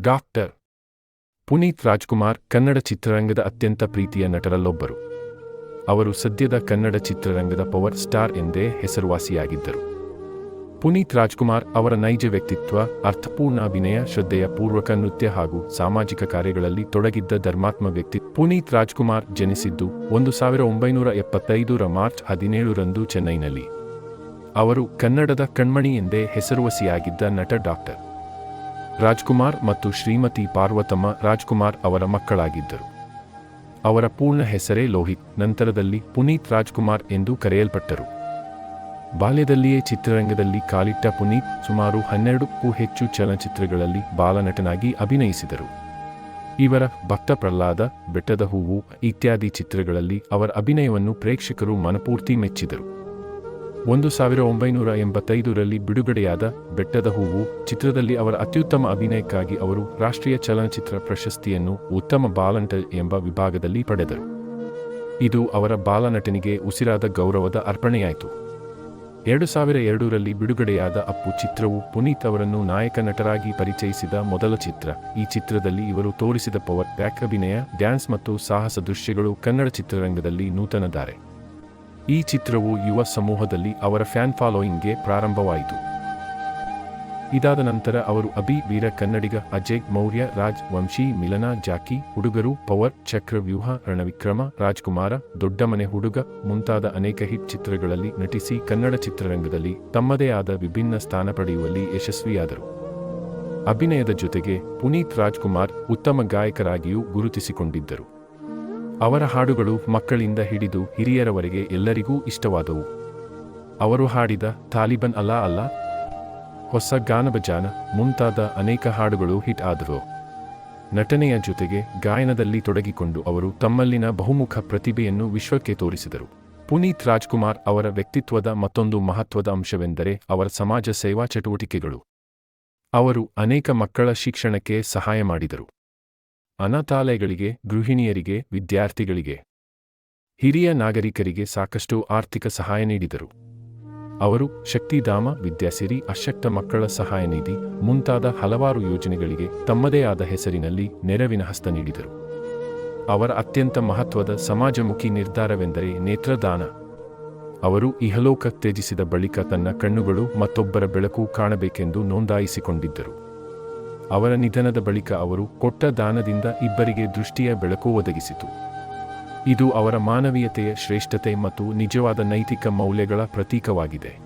Doctor. Puneeth Rajkumar Kannada ಚಿತ್ರರಂಗದ ಅತ್ಯಂತ ಪ್ರೀತಿಯ ನಟರಲ್ಲೊಬ್ಬರು. ಅವರು ಸದ್ಯದ ಕನ್ನಡ ಚಿತ್ರರಂಗದ ಪವರ್ ಸ್ಟಾರ್ ಎಂದೇ ಹೆಸರುವಾಸಿಯಾಗಿದ್ದರು. ಪುನೀತ್ ರಾಜ್ಕುಮಾರ್ ಅವರ ನೈಜ ವ್ಯಕ್ತಿತ್ವ, ಅರ್ಥಪೂರ್ಣ ಅಭಿನಯ, ಶ್ರದ್ಧೆಯ ಪೂರ್ವಕ ನೃತ್ಯ ಹಾಗೂ ಸಾಮಾಜಿಕ ಕಾರ್ಯಗಳಲ್ಲಿ ತೊಡಗಿದ್ದ ಧರ್ಮಾತ್ಮ ವ್ಯಕ್ತಿ ಪುನೀತ್ ರಾಜ್ಕುಮಾರ್ ಜನಿಸಿದ್ದು ಒಂದು ಸಾವಿರ ಒಂಬೈನೂರ ಎಪ್ಪತ್ತೈದರ ಮಾರ್ಚ್ ಹದಿನೇಳರಂದು ಚೆನ್ನೈನಲ್ಲಿ. ಅವರು ಕನ್ನಡದ ಕಣ್ಮಣಿ ಎಂದೇ ಹೆಸರುವಾಸಿಯಾಗಿದ್ದ ನಟ ಡಾಕ್ಟರ್. ರಾಜ್ಕುಮಾರ್ ಮತ್ತು ಶ್ರೀಮತಿ ಪಾರ್ವತಮ್ಮ ರಾಜ್ಕುಮಾರ್ ಅವರ ಮಕ್ಕಳಾಗಿದ್ದರು. ಅವರ ಪೂರ್ಣ ಹೆಸರೇ ಲೋಹಿತ್, ನಂತರದಲ್ಲಿ ಪುನೀತ್ ರಾಜ್ಕುಮಾರ್ ಎಂದು ಕರೆಯಲ್ಪಟ್ಟರು. ಬಾಲ್ಯದಲ್ಲಿಯೇ ಚಿತ್ರರಂಗದಲ್ಲಿ ಕಾಲಿಟ್ಟ ಪುನೀತ್ ಸುಮಾರು ಹನ್ನೆರಡಕ್ಕೂ ಹೆಚ್ಚು ಚಲನಚಿತ್ರಗಳಲ್ಲಿ ಬಾಲನಟನಾಗಿ ಅಭಿನಯಿಸಿದರು. ಇವರ ಭಕ್ತ ಪ್ರಹ್ಲಾದ ಬೆಟ್ಟದ ಹೂವು ಇತ್ಯಾದಿ ಚಿತ್ರಗಳಲ್ಲಿ ಅವರ ಅಭಿನಯವನ್ನು ಪ್ರೇಕ್ಷಕರು ಮನಪೂರ್ತಿ ಮೆಚ್ಚಿದರು. ಒಂದು ಸಾವಿರ ಒಂಬೈನೂರ ಎಂಬತ್ತೈದರಲ್ಲಿ ಬಿಡುಗಡೆಯಾದ ಬೆಟ್ಟದ ಹೂವು ಚಿತ್ರದಲ್ಲಿ ಅವರ ಅತ್ಯುತ್ತಮ ಅಭಿನಯಕ್ಕಾಗಿ ಅವರು ರಾಷ್ಟ್ರೀಯ ಚಲನಚಿತ್ರ ಪ್ರಶಸ್ತಿಯನ್ನು ಉತ್ತಮ ಬಾಲನಟ ಎಂಬ ವಿಭಾಗದಲ್ಲಿ ಪಡೆದರು. ಇದು ಅವರ ಬಾಲನಟನಿಗೆ ಉಸಿರಾದ ಗೌರವದ ಅರ್ಪಣೆಯಾಯಿತು. ಎರಡು ಸಾವಿರ ಎರಡರಲ್ಲಿ ಬಿಡುಗಡೆಯಾದ ಅಪ್ಪು ಚಿತ್ರವು ಪುನೀತ್ ಅವರನ್ನು ನಾಯಕ ನಟರಾಗಿ ಪರಿಚಯಿಸಿದ ಮೊದಲ ಚಿತ್ರ. ಈ ಚಿತ್ರದಲ್ಲಿ ಇವರು ತೋರಿಸಿದ ಪವರ್ ಪ್ಯಾಕ್ ಅಭಿನಯ, ಡ್ಯಾನ್ಸ್ ಮತ್ತು ಸಾಹಸ ದೃಶ್ಯಗಳು ಕನ್ನಡ ಚಿತ್ರರಂಗದಲ್ಲಿ ನೂತನದ್ದಾರೆ ಈ ಚಿತ್ರವು ಯುವ ಸಮೂಹದಲ್ಲಿ ಅವರ ಫ್ಯಾನ್ ಫಾಲೋಯಿಂಗ್ಗೆ ಪ್ರಾರಂಭವಾಯಿತು. ಇದಾದ ನಂತರ ಅವರು ಅಭಿ, ವೀರ, ಕನ್ನಡಿಗ, ಅಜಯ್, ಮೌರ್ಯ, ರಾಜ್, ವಂಶಿ, ಮಿಲನ, ಜಾಕಿ, ಹುಡುಗರು, ಪವರ್, ಚಕ್ರವ್ಯೂಹ, ರಣವಿಕ್ರಮ, ರಾಜ್ಕುಮಾರ, ದೊಡ್ಡಮನೆ ಹುಡುಗ ಮುಂತಾದ ಅನೇಕ ಹಿಟ್ ಚಿತ್ರಗಳಲ್ಲಿ ನಟಿಸಿ ಕನ್ನಡ ಚಿತ್ರರಂಗದಲ್ಲಿ ತಮ್ಮದೇ ಆದ ವಿಭಿನ್ನ ಸ್ಥಾನ ಪಡೆಯುವಲ್ಲಿ ಯಶಸ್ವಿಯಾದರು. ಅಭಿನಯದ ಜೊತೆಗೆ ಪುನೀತ್ ರಾಜ್ಕುಮಾರ್ ಉತ್ತಮ ಗಾಯಕರಾಗಿಯೂ ಗುರುತಿಸಿಕೊಂಡಿದ್ದರು. ಅವರ ಹಾಡುಗಳು ಮಕ್ಕಳಿಂದ ಹಿಡಿದು ಹಿರಿಯರವರೆಗೆ ಎಲ್ಲರಿಗೂ ಇಷ್ಟವಾದವು. ಅವರು ಹಾಡಿದ ತಾಲಿಬನ್ ಅಲ್ಲ ಅಲ್ಲ, ಹೊಸ ಗಾನಬಜಾನ ಮುಂತಾದ ಅನೇಕ ಹಾಡುಗಳು ಹಿಟ್ ಆದರು ನಟನೆಯ ಜೊತೆಗೆ ಗಾಯನದಲ್ಲಿ ತೊಡಗಿಕೊಂಡು ಅವರು ತಮ್ಮಲ್ಲಿನ ಬಹುಮುಖ ಪ್ರತಿಭೆಯನ್ನು ವಿಶ್ವಕ್ಕೆ ತೋರಿಸಿದರು. ಪುನೀತ್ ರಾಜ್ಕುಮಾರ್ ಅವರ ವ್ಯಕ್ತಿತ್ವದ ಮತ್ತೊಂದು ಮಹತ್ವದ ಅಂಶವೆಂದರೆ ಅವರ ಸಮಾಜ ಸೇವಾ ಚಟುವಟಿಕೆಗಳು. ಅವರು ಅನೇಕ ಮಕ್ಕಳ ಶಿಕ್ಷಣಕ್ಕೆ ಸಹಾಯ ಮಾಡಿದರು. ಅನಾಥಾಲಯಗಳಿಗೆ, ಗೃಹಿಣಿಯರಿಗೆ, ವಿದ್ಯಾರ್ಥಿಗಳಿಗೆ. ಹಿರಿಯ ನಾಗರಿಕರಿಗೆ ಸಾಕಷ್ಟು ಆರ್ಥಿಕ ಸಹಾಯ ನೀಡಿದರು. ಅವರು ಶಕ್ತಿಧಾಮ, ವಿದ್ಯಾಸಿರಿ, ಅಶಕ್ತ ಮಕ್ಕಳ ಸಹಾಯ ನಿಧಿ ಮುಂತಾದ ಹಲವಾರು ಯೋಜನೆಗಳಿಗೆ ತಮ್ಮದೇ ಆದ ಹೆಸರಿನಲ್ಲಿ ನೆರವಿನ ಹಸ್ತ ನೀಡಿದರು. ಅವರ ಅತ್ಯಂತ ಮಹತ್ವದ ಸಮಾಜಮುಖಿ ನಿರ್ಧಾರವೆಂದರೆ ನೇತ್ರದಾನ. ಅವರು ಇಹಲೋಕ ತ್ಯಜಿಸಿದ ಬಳಿಕ ತನ್ನ ಕಣ್ಣುಗಳು ಮತ್ತೊಬ್ಬರ ಬೆಳಕು ಕಾಣಬೇಕೆಂದು ನೋಂದಾಯಿಸಿಕೊಂಡಿದ್ದರು. ಅವರ ನಿಧನದ ಬಳಿಕ ಅವರು ಕೊಟ್ಟ ದಾನದಿಂದ ಇಬ್ಬರಿಗೆ ದೃಷ್ಟಿಯ ಬೆಳಕು ಒದಗಿಸಿತು. ಇದು ಅವರ ಮಾನವೀಯತೆಯ ಶ್ರೇಷ್ಠತೆ ಮತ್ತು ನಿಜವಾದ ನೈತಿಕ ಮೌಲ್ಯಗಳ ಪ್ರತೀಕವಾಗಿದೆ.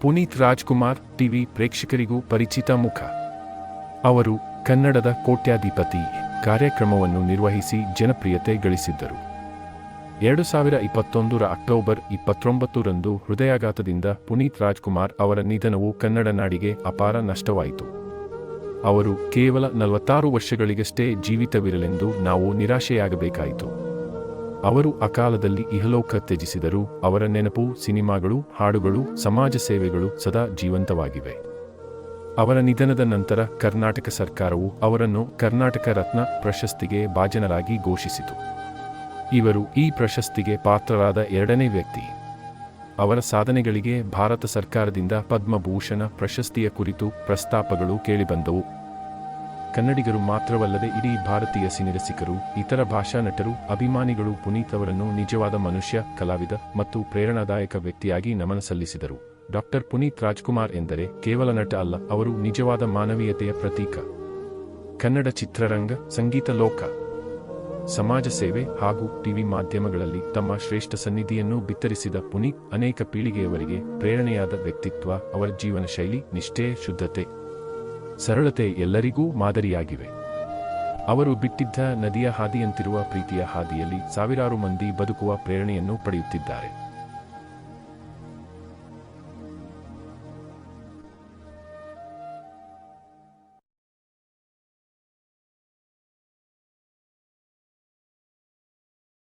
ಪುನೀತ್ ರಾಜ್ಕುಮಾರ್ ಟಿವಿ ಪ್ರೇಕ್ಷಕರಿಗೂ ಪರಿಚಿತ ಮುಖ. ಅವರು ಕನ್ನಡದ ಕೋಟ್ಯಾಧಿಪತಿ ಕಾರ್ಯಕ್ರಮವನ್ನು ನಿರ್ವಹಿಸಿ ಜನಪ್ರಿಯತೆ ಗಳಿಸಿದ್ದರು. ಎರಡು ಸಾವಿರ ಇಪ್ಪತ್ತೊಂದರ ಅಕ್ಟೋಬರ್ ಇಪ್ಪತ್ತೊಂಬತ್ತರಂದು ಹೃದಯಾಘಾತದಿಂದ ಪುನೀತ್ ರಾಜ್ಕುಮಾರ್ ಅವರ ನಿಧನವು ಕನ್ನಡ ನಾಡಿಗೆ ಅಪಾರ ನಷ್ಟವಾಯಿತು. ಅವರು ಕೇವಲ ನಲವತ್ತಾರು ವರ್ಷಗಳಿಗಷ್ಟೇ ಜೀವಿತವಿರಲೆಂದು ನಾವು ನಿರಾಶೆಯಾಗಬೇಕಾಯಿತು. ಅವರು ಅಕಾಲದಲ್ಲಿ ಇಹಲೋಕ ತ್ಯಜಿಸಿದರು ಅವರ ನೆನಪು, ಸಿನಿಮಾಗಳು, ಹಾಡುಗಳು, ಸಮಾಜ ಸೇವೆಗಳು ಸದಾ ಜೀವಂತವಾಗಿವೆ. ಅವರ ನಿಧನದ ನಂತರ ಕರ್ನಾಟಕ ಸರ್ಕಾರವು ಅವರನ್ನು ಕರ್ನಾಟಕ ರತ್ನ ಪ್ರಶಸ್ತಿಗೆ ಭಾಜನರಾಗಿ ಘೋಷಿಸಿತು. ಇವರು ಈ ಪ್ರಶಸ್ತಿಗೆ ಪಾತ್ರರಾದ ಎರಡನೇ ವ್ಯಕ್ತಿ. ಅವರ ಸಾಧನೆಗಳಿಗೆ ಭಾರತ ಸರ್ಕಾರದಿಂದ ಪದ್ಮಭೂಷಣ, ಪ್ರಶಸ್ತಿಯ ಕುರಿತು ಪ್ರಸ್ತಾಪಗಳು ಕೇಳಿಬಂದವು. ಕನ್ನಡಿಗರು ಮಾತ್ರವಲ್ಲದೆ ಇಡೀ ಭಾರತೀಯ ಸಿನಿರಸಿಕರು, ಇತರ ಭಾಷಾ ನಟರು, ಅಭಿಮಾನಿಗಳು ಪುನೀತ್ ಅವರನ್ನು ನಿಜವಾದ ಮನುಷ್ಯ, ಕಲಾವಿದ ಮತ್ತು ಪ್ರೇರಣಾದಾಯಕ ವ್ಯಕ್ತಿಯಾಗಿ ನಮನ ಸಲ್ಲಿಸಿದರು. ಡಾಕ್ಟರ್ ಪುನೀತ್ ರಾಜ್ಕುಮಾರ್ ಎಂದರೆ ಕೇವಲ ನಟ ಅಲ್ಲ, ಅವರು ನಿಜವಾದ ಮಾನವೀಯತೆಯ ಪ್ರತೀಕ. ಕನ್ನಡ ಚಿತ್ರರಂಗ, ಸಂಗೀತ ಲೋಕ. ಸಮಾಜ ಸೇವೆ ಹಾಗೂ ಟಿವಿ ಮಾಧ್ಯಮಗಳಲ್ಲಿ ತಮ್ಮ ಶ್ರೇಷ್ಠ ಸನ್ನಿಧಿಯನ್ನು ಬಿತ್ತರಿಸಿದ ಪುನೀತ್ ಅನೇಕ ಪೀಳಿಗೆಯವರಿಗೆ ಪ್ರೇರಣೆಯಾದ ವ್ಯಕ್ತಿತ್ವ, ಅವರ ಜೀವನ ಶೈಲಿ ನಿಷ್ಠೆ, ಶುದ್ಧತೆ, ಸರಳತೆ ಎಲ್ಲರಿಗೂ ಮಾದರಿಯಾಗಿವೆ. ಅವರು ಬಿಟ್ಟಿದ್ದ ನದಿಯ ಹಾದಿಯಂತಿರುವ ಪ್ರೀತಿಯ ಹಾದಿಯಲ್ಲಿ ಸಾವಿರಾರು ಮಂದಿ ಬದುಕುವ ಪ್ರೇರಣೆಯನ್ನು ಪಡೆಯುತ್ತಿದ್ದಾರೆ.